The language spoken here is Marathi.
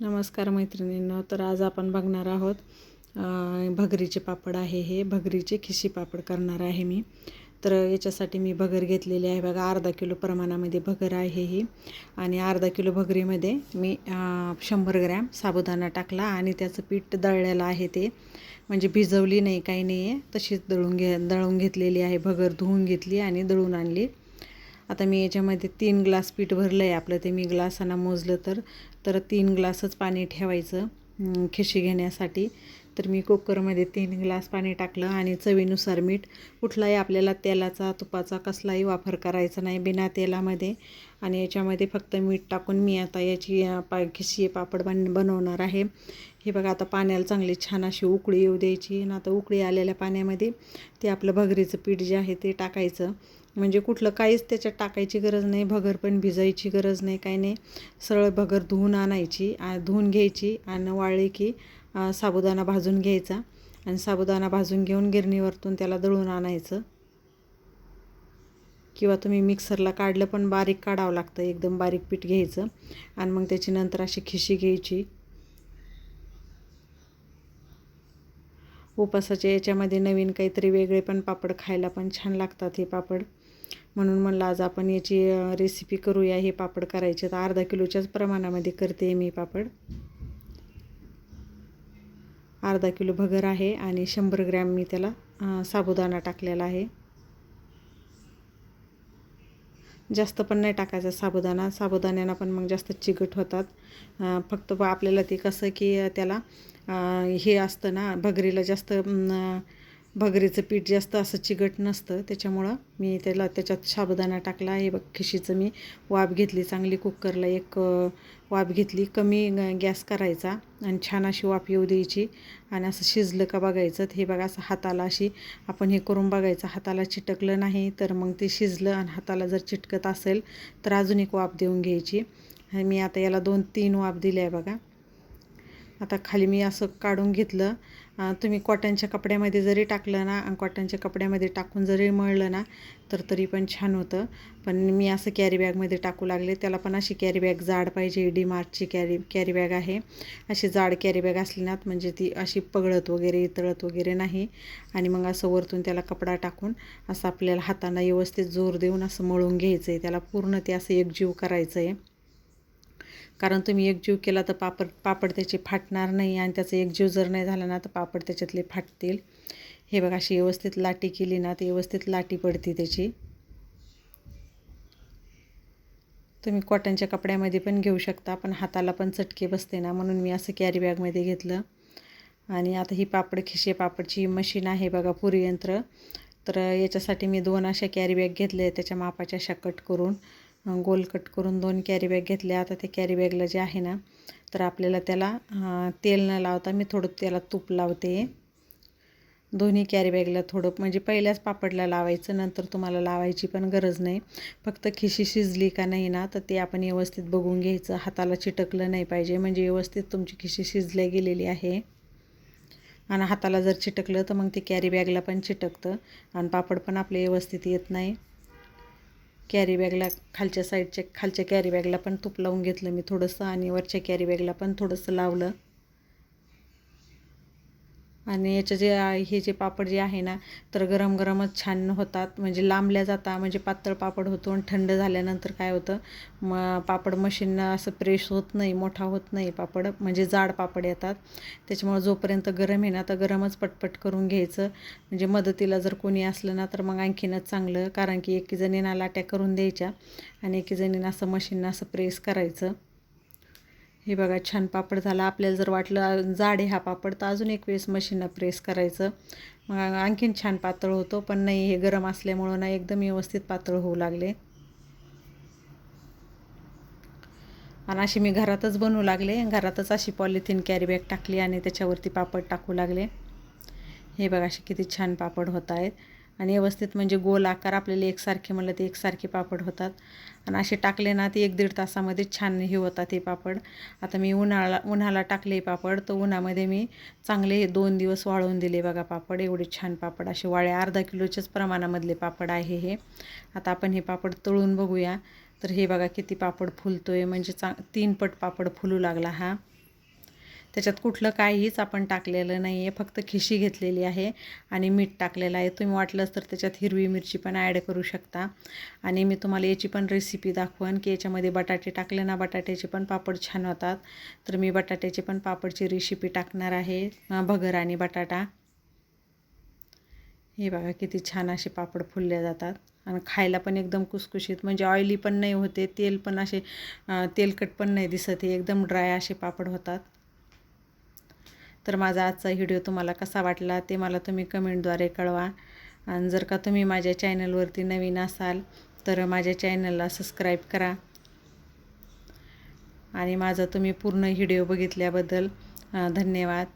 नमस्कार मैत्रिणींनो तर आज आपण बघणार आहोत भगरीचे पापड आहे हे. भगरीचे खिशी पापड करणार आहे मी. तर याच्यासाठी मी भगर घेतलेली आहे बघा. अर्धा किलो प्रमाणामध्ये भगर आहे ही. आणि अर्धा किलो भगरीमध्ये मी शंभर ग्रॅम साबुदाणा टाकला आणि त्याचं पीठ दळलेलं आहे ते. म्हणजे भिजवली नाही काही नाही आहे तशीच दळून घे दळून घेतलेली आहे. भगर धुवून घेतली आणि दळून आणली. आता मी याच्यामध्ये तीन ग्लास पीठ भरलं आहे आपलं ते मी ग्लासांना मोजलं तर. तर तीन ग्लासच पाणी ठेवायचं खिशी घेण्यासाठी. तर मी कुकरमध्ये तीन ग्लास पाणी टाकलं आणि चवीनुसार मीठ. कुठलाही आपल्याला तेलाचा तुपाचा कसलाही वापर करायचा नाही बिना तेलामध्ये. आणि याच्यामध्ये फक्त मीठ टाकून मी आता याची पा खिशी पापड बन बनवणार आहे. हे बघा आता पाण्याला चांगली छान अशी उकळी येऊ द्यायची. आणि आता उकळी आलेल्या पाण्यामध्ये ते आपलं भगरीचं पीठ जे आहे ते टाकायचं. म्हणजे कुठलं काहीच त्याच्यात टाकायची गरज नाही भगर पण भिजायची गरज नाही काही नाही. सरळ भगर धुवून आणायची धुवून घ्यायची आणि वाळली की साबुदाणा भाजून घ्यायचा आणि साबुदाणा भाजून घेऊन गिरणीवरतून त्याला दळून आणायचं. किंवा तुम्ही मिक्सरला काढलं पण बारीक काढावं लागतं एकदम बारीक पीठ घ्यायचं आणि मग त्याची नंतर अशी खिशी घ्यायची. उपासाच्या याच्यामध्ये नवीन काहीतरी वेगळे पण पापड खायला पण छान लागतात हे पापड. म्हणून म्हणलं आज आपण याची रेसिपी करूया. हे पापड करायचे तर अर्धा किलोच्याच प्रमाणामध्ये करते मी पापड. अर्धा किलो भगर आहे आणि शंभर ग्रॅम मी त्याला साबुदाणा टाकलेला आहे. जास्त पण नाही टाकायचा साबुदाणा. साबुदाण्यानं पण मग जास्त चिकट होतात. फक्त आपल्याला ते कसं की त्याला हे असतं ना भगरीला जास्त भगरीचं पीठ जास्त असं चिकट नसतं. त्याच्यामुळं मी त्याला त्याच्यात साबुदाणा टाकला. हे बघ खिशीचं मी वाफ घेतली चांगली कुकरला एक वाफ घेतली. कमी ग- गॅस करायचा आणि छान अशी वाफ येऊ द्यायची आणि असं शिजलं का बघायचं. हे बघा असं हाताला अशी आपण हे करून बघायचं. हाताला चिटकलं नाही तर मग ते शिजलं आणि हाताला जर चिटकत असेल तर अजून एक वाफ देऊन घ्यायची. मी आता याला दोन तीन वाफ दिले आहे बघा. आता खाली मी असं काढून घेतलं. तुम्ही कॉटनच्या कपड्यामध्ये जरी टाकलं ना आणि कॉटनच्या कपड्यामध्ये टाकून जरी मळलं ना तर तरी पण छान होतं. पण मी असं कॅरी बॅगमध्ये टाकू लागले. त्याला पण अशी कॅरी बॅग जाड पाहिजे. डी मार्टची कॅरी कॅरी बॅग आहे. अशी जाड कॅरी बॅग असली ना म्हणजे ती अशी पगळत वगैरे इतळत वगैरे नाही. आणि मग असं वरतून त्याला कपडा टाकून असं आपल्याला हातांना व्यवस्थित जोर देऊन असं मळून घ्यायचं आहे त्याला पूर्ण ते असं एकजीव करायचं आहे कारण तुम्ही एकजीव केला तर पापड पापड त्याचे फाटणार नाही आणि त्याचा एकजीव जर नाही झाला ना तर पापड त्याच्यातले फाटतील. हे बघा अशी व्यवस्थित लाटी केली ना ती व्यवस्थित लाटी पडते त्याची. तुम्ही कॉटनच्या कपड्यामध्ये पण घेऊ शकता पण हाताला पण चटके बसते ना म्हणून मी असं कॅरी बॅगमध्ये घेतलं. आणि आता ही पापड खिशे पापडची मशीन आहे बघा पुरी यंत्र. तर याच्यासाठी मी दोन अशा कॅरी बॅग घेतल्या त्याच्या मापाच्या अशा कट करून. गोल कट करून दोन कॅरी बॅग घेतल्या आता ते कॅरी बॅगला जे आहे ना तर आपल्याला त्याला तेल न लावता मी थोडं त्याला तूप लावते. दोन्ही कॅरी बॅगला थोडं म्हणजे पहिल्याच पापडला लावायचं नंतर तुम्हाला लावायची पण गरज नाही. फक्त खिशी शिजली का नाही ना तर ते आपण व्यवस्थित बघून घ्यायचं. हाताला चिटकलं नाही पाहिजे म्हणजे व्यवस्थित तुमची खिशी शिजल्या गेलेली आहे. आणि हाताला जर चिटकलं तर मग ते कॅरी बॅगला पण चिटकतं. आणि पापड पण आपले व्यवस्थित येत नाही. कॅरी बॅगला खालच्या साईडच्या खालच्या कॅरी बॅगला पण तूप लावून घेतलं मी थोडंसं आणि वरच्या कॅरी बॅगला पण थोडंसं लावलं. आणि याचे जे हे जे पापड जे आहे ना तर गरम गरमच छान होतात. म्हणजे लांबल्या जाता म्हणजे पातळ पापड होतो आणि थंड झाल्यानंतर काय होतं म पापड मशीननं असं प्रेश होत नाही मोठा होत नाही पापड. म्हणजे जाड पापड येतात. त्याच्यामुळे जोपर्यंत गरम आहे ना तर गरमच पटपट करून घ्यायचं. म्हणजे मदतीला जर कोणी असलं ना तर मग आणखीनच चांगलं. कारण की एकी जणींना लाट्या करून द्यायच्या आणि एकी जणींना असं मशीननं असं प्रेस करायचं. हे बघा छान पापड झाला. आपल्याला जर वाटलं जाड आहे हा पापड तर अजून एक वेळेस मशीननं प्रेस करायचं. मग आणखीन छान पातळ होतो पण नाही हे गरम असल्यामुळं ना एकदम व्यवस्थित पातळ होऊ लागले. आणि अशी मी घरातच बनवू लागले. घरातच अशी पॉलिथिन कॅरीबॅग टाकली आणि त्याच्यावरती पापड टाकू लागले. हे बघा असे किती छान पापड होत आहेत. आणि व्यवस्थित म्हणजे गोल आकार आपल्याला एकसारखे म्हणलं ते एकसारखे पापड होतात. आणि असे टाकले ना ते एक दीड तासामध्ये छान हे होतात हे पापड. आता मी उन्हाळा उन्हाला टाकले पापड तर उन्हामध्ये मी चांगले दोन दिवस वाळवून दिले बघा पापड. एवढे छान पापड असे वाळे अर्धा किलोच्याच प्रमाणामधले पापड आहे हे. आता आपण हे पापड तळून बघूया. तर हे बघा किती पापड फुलतो आहे म्हणजे चांग तीन पट पापड फुलू लागला हा. त्याच्यात कुठलं काहीच आपण टाकलेलं नाही आहे फक्त खिशी घेतलेली आहे आणि मीठ टाकलेलं आहे. तुम्ही वाटलंच तर त्याच्यात हिरवी मिरची पण ॲड करू शकता. आणि मी तुम्हाला याची पण रेसिपी दाखवन की याच्यामध्ये बटाटे टाकले ना बटाट्याचे पण पापड छान होतात. तर मी बटाट्याचे पण पापडची रेसिपी टाकणार आहे. भगर आणि बटाटा. हे बघा किती छान असे पापड फुलले जातात. आणि खायला पण एकदम कुसकुशीत म्हणजे ऑइली पण नाही होते तेल पण असे तेलकट पण नाही दिसत हे एकदम ड्राय असे पापड होतात. तर माझा आजचा व्हिडिओ तुम्हाला कसा वाटला ते मला तुम्ही कमेंटद्वारे कळवा. आणि जर का तुम्ही माझ्या चॅनलवरती नवीन असाल तर माझ्या चॅनलला सबस्क्राईब करा. आणि माझा तुम्ही पूर्ण व्हिडिओ बघितल्याबद्दल धन्यवाद.